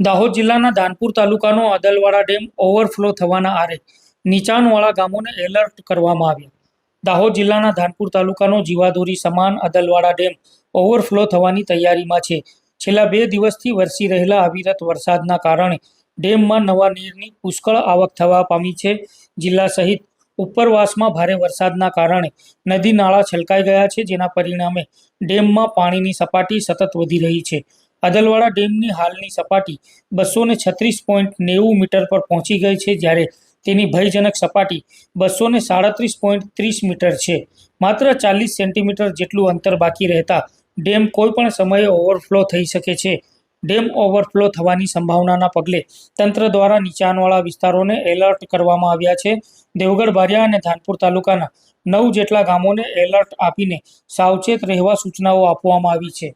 દાહોદ જિલ્લાના ધાનપુર તાલુકાનો Adalwada dam overflow થવાના આરે નીચાણવાળા ગામોને એલર્ટ કરવામાં આવ્યા. દાહોદ જિલ્લાના ધાનપુર તાલુકાનો જીવાદોરી સમાન અદલવાડા ડેમ ઓવરફ્લો થવાની તૈયારીમાં છે. છેલ્લા બે દિવસથી વરસી રહેલા અવિરત વરસાદના કારણે ડેમમાં નવા નીરની પુષ્કળ આવક થવા પામી છે. જિલ્લા સહિત ઉપરવાસમાં ભારે વરસાદના કારણે નદી નાળા છલકાઈ ગયા છે, જેના પરિણામે ડેમમાં પાણીની સપાટી સતત વધી રહી છે. અદલવાડા ડેમની હાલની સપાટી બસો ને છત્રીસ પોઈન્ટ નેવું મીટર પર પહોંચી ગઈ છે, જ્યારે તેની ભયજનક સપાટી બસો ને સાડત્રીસ પોઈન્ટ ત્રીસ મીટર છે. માત્ર ચાલીસ સેન્ટીમીટર જેટલું અંતર બાકી રહેતા ડેમ કોઈપણ સમયે ઓવરફ્લો થઈ શકે છે. ડેમ ઓવરફ્લો થવાની સંભાવનાના પગલે તંત્ર દ્વારા નીચાણવાળા વિસ્તારોને એલર્ટ કરવામાં આવ્યા છે. દેવગઢ, બારિયા અને ધાનપુર તાલુકાના નવ જેટલા ગામોને એલર્ટ આપીને સાવચેત રહેવા સૂચનાઓ આપવામાં આવી છે.